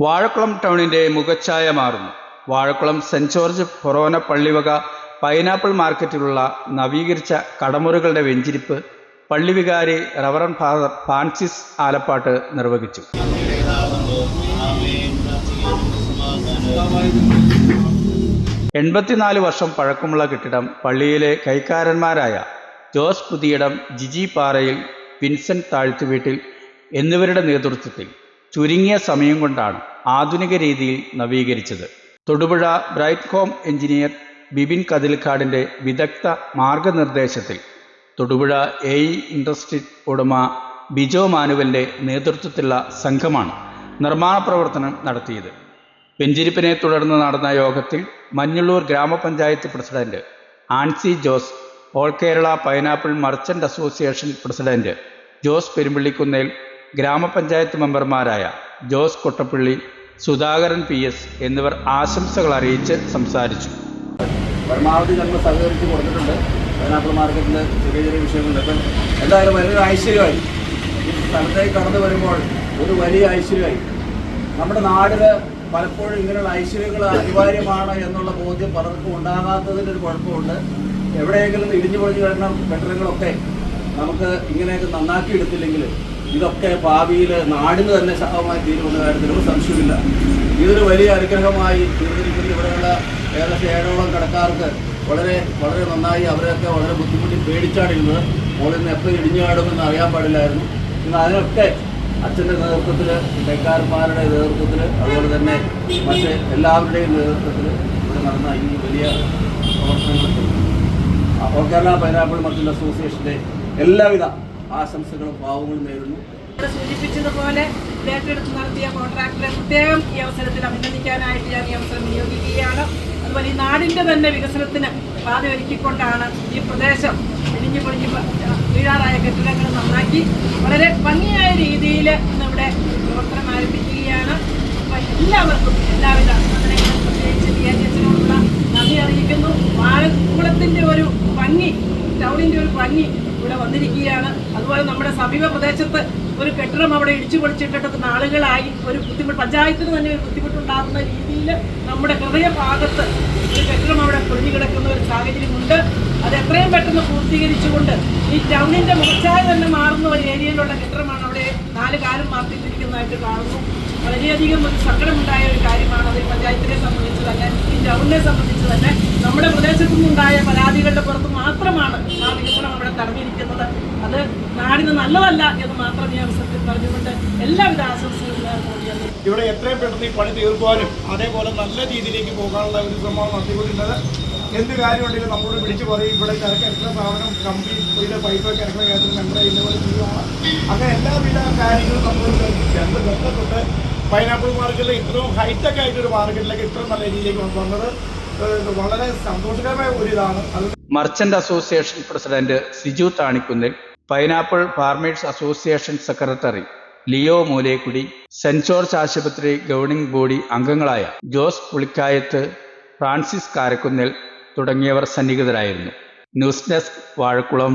വാഴക്കുളം ടൗണിന്റെ മുഖച്ഛായ മാറുന്നു. വാഴക്കുളം സെന്റ് ജോർജ് ഫൊറോന പള്ളിവക പൈനാപ്പിൾ മാർക്കറ്റിലുള്ള നവീകരിച്ച കടമുറികളുടെ വെഞ്ചിരിപ്പ് പള്ളിവികാരി റവറൻ ഫാദർ ഫ്രാൻസിസ് ആലപ്പാട്ട് നിർവഹിച്ചു. എൺപത്തിനാല് വർഷം പഴക്കമുള്ള കെട്ടിടം പള്ളിയിലെ കൈക്കാരന്മാരായ ജോസ് പുതിയിടം ജിജി പാറയിൽ വിൻസെന്റ് താഴ്ത്തുവീട്ടിൽ എന്നിവരുടെ നേതൃത്വത്തിൽ ചുരുങ്ങിയ സമയം കൊണ്ടാണ് ആധുനിക രീതിയിൽ നവീകരിച്ചത്. Thodupuzha Bright Home engineer Bibin കതിൽക്കാടിന്റെ വിദഗ്ധ മാർഗനിർദ്ദേശത്തിൽ തൊടുപുഴ എ ഇ ഇൻഡസ്ട്രി ഉടമ ബിജോ മാനുവലിന്റെ നേതൃത്വത്തിലുള്ള സംഘമാണ് നിർമ്മാണ പ്രവർത്തനം നടത്തിയത്. വെഞ്ചിരിപ്പിനെ തുടർന്ന് നടന്ന യോഗത്തിൽ മഞ്ഞുള്ളൂർ ഗ്രാമപഞ്ചായത്ത് president Ancy Jose all Kerala pineapple merchant association president Jose Perumpallikunnel ഗ്രാമപഞ്ചായത്ത് മെമ്പർമാരായ ജോസ് കൊട്ടപ്പള്ളി സുധാകരൻ പി എസ് എന്നിവർ ആശംസകൾ അറിയിച്ച് സംസാരിച്ചു. പരമാവധി നമ്മൾ സഹകരിച്ച് കൊടുത്തിട്ടുണ്ട്. മാർക്കറ്റിൽ ചെറിയ ചെറിയ വിഷയങ്ങളുണ്ട്. അപ്പം എന്തായാലും വലിയൊരു ഐശ്വര്യമായി. ഈ സ്ഥലത്തേക്ക് കടന്നു വരുമ്പോൾ ഒരു വലിയ ഐശ്വര്യമായി. നമ്മുടെ നാടിന് പലപ്പോഴും ഇങ്ങനെയുള്ള ഐശ്വര്യങ്ങൾ അനിവാര്യമാണ് എന്നുള്ള ബോധ്യം പലർക്കും ഉണ്ടാകാത്തതിന്റെ ഒരു കുഴപ്പമുണ്ട്. എവിടെയെങ്കിലും ഇടിഞ്ഞു പൊളിഞ്ഞു കഴിഞ്ഞ കെട്ടിടങ്ങളൊക്കെ നമുക്ക് ഇങ്ങനെയൊക്കെ നന്നാക്കി എടുത്തില്ലെങ്കിൽ ഇതൊക്കെ ഭാവിയിൽ നാടിന് തന്നെ ശാപമായി തീരുമെന്ന കാര്യത്തിൽ ഒരു സംശയമില്ല. ഇതൊരു വലിയ അനുഗ്രഹമായി തീർന്നിരിക്കുന്ന. ഇവിടെയുള്ള ഏകദേശം ഏഴോളം കടക്കാർക്ക് വളരെ വളരെ നന്നായി അവരൊക്കെ വളരെ ബുദ്ധിമുട്ടി പേടിച്ചാണിരുന്നത് മോളിൽ നിന്ന് എപ്പോൾ ഇടിഞ്ഞാടുമെന്ന് അറിയാൻ പാടില്ലായിരുന്നു. ഇന്ന് അതിനൊക്കെ അച്ഛന്റെ നേതൃത്വത്തിൽ കൈക്കാരന്മാരുടെ നേതൃത്വത്തിൽ അതുപോലെ തന്നെ മറ്റ് എല്ലാവരുടെയും നേതൃത്വത്തിൽ ഇവിടെ നടന്ന ഈ വലിയ പ്രവർത്തനങ്ങൾ ഓൾ കേരള പൈനാപ്പിൾ മറ്റുള്ള അസോസിയേഷന്റെ എല്ലാവിധ ആശംസകളും ഭാവങ്ങളും നേരുന്നു. സൂചിപ്പിച്ചതുപോലെ ഏറ്റെടുത്ത് നടത്തിയ കോൺട്രാക്ടറെ പ്രത്യേകം ഈ അവസരത്തിൽ അഭിനന്ദിക്കാനായിട്ട് ഞാൻ ഈ അവസരം വിനിയോഗിക്കുകയാണ് അതുപോലെ ഈ നാടിന്റെ തന്നെ വികസനത്തിന് പാതയൊരുക്കിക്കൊണ്ടാണ് ഈ പ്രദേശം ഇടിഞ്ഞു പൊളിഞ്ഞ് വീഴാറായ കെട്ടിടങ്ങൾ നന്നാക്കി വളരെ ഭംഗിയായ രീതിയിൽ ഇന്നിവിടെ പ്രവർത്തനം ആരംഭിക്കുകയാണ്. എല്ലാവർക്കും എല്ലാവിധ പ്രത്യേകിച്ച് ബി എൻ എസിനോടുള്ള നന്ദി അറിയിക്കുന്നു വാഴക്കുളത്തിന്റെ ഒരു ഭംഗി ടൗണിന്റെ ഒരു ഭംഗി ഇവിടെ വന്നിരിക്കുകയാണ് അതുപോലെ നമ്മുടെ സമീപ പ്രദേശത്ത് ഒരു കെട്ടിടം അവിടെ ഇടിച്ചു പൊളിച്ചിട്ടിട്ട് നാളുകളായി ഒരു ബുദ്ധിമുട്ട് പഞ്ചായത്തിന് തന്നെ ഒരു ബുദ്ധിമുട്ടുണ്ടാകുന്ന രീതിയിൽ നമ്മുടെ ഹൃദയഭാഗത്ത് ഒരു കെട്ടിടം അവിടെ പൊളിഞ്ഞു കിടക്കുന്ന ഒരു സാഹചര്യമുണ്ട്. അത് എത്രയും പെട്ടെന്ന് പൂർത്തീകരിച്ചുകൊണ്ട് ഈ ടൗണിന്റെ മുഖച്ചായ തന്നെ മാറുന്ന ഒരു ഏരിയയിലുള്ള കെട്ടിടമാണ് അവിടെ നാല് കാലം മാറ്റിത്തിരിക്കുന്നതായിട്ട് കാണുന്നു. വളരെയധികം ഒരു സങ്കടമുണ്ടായ ഒരു കാര്യമാണ് അത് പഞ്ചായത്തിനെ സംബന്ധിച്ച് തന്നെ ടൗണിനെ സംബന്ധിച്ച് തന്നെ നമ്മുടെ പ്രദേശത്തു നിന്നുണ്ടായ പരാതികളുടെ പുറത്ത് മാത്രമാണ് ആ വികസനം അവിടെ തടഞ്ഞിരിക്കുന്നത്. അത് നാടിന് നല്ലതല്ല എന്ന് മാത്രം ഈ അവസരത്തിൽ പറഞ്ഞുകൊണ്ട് എല്ലാവിധ ആശംസകളും ഇവിടെ എത്രയും പെട്ടെന്ന് ഈ പണി തീർക്കുവാനും അതേപോലെ നല്ല രീതിയിലേക്ക് പോകാനുള്ള ഒരു ശ്രമം നടത്തിക്കൊണ്ടിരുന്നത്. എന്ത് കാര്യമുണ്ടെങ്കിലും നമ്മളോട് വിളിച്ചു പറയും ഇവിടെ എത്ര സാധനം കമ്പി ഇതിന്റെ പൈപ്പൊക്കെ ഇറക്കുന്ന കാര്യത്തിൽ നമ്മുടെ ഇതുപോലെ ചെയ്യുകയാണ് അങ്ങനെ എല്ലാവിധ കാര്യങ്ങളും നമ്മൾ രണ്ട് തൊട്ട് പൈനാപ്പിൾ മാർക്കറ്റിൽ ഇത്രയും ഹൈടെക് ആയിട്ടൊരു മാർക്കറ്റിലേക്ക് ഇത്രയും നല്ല രീതിയിലേക്ക് വന്നത് വളരെ സന്തോഷകരമായ ഒരു ഇതാണ്. Merchant association president Siju Thanikkunnil pineapple farmers association secretary Leo Moolekudy saint George ആശുപത്രി ഗവർണിംഗ് ബോഡി അംഗങ്ങളായ ജോസ് പുളിക്കായത്ത് ഫ്രാൻസിസ് കാരക്കുന്നിൽ തുടങ്ങിയവർ സന്നിഹിതരായിരുന്നു. News desk Vazhakulam.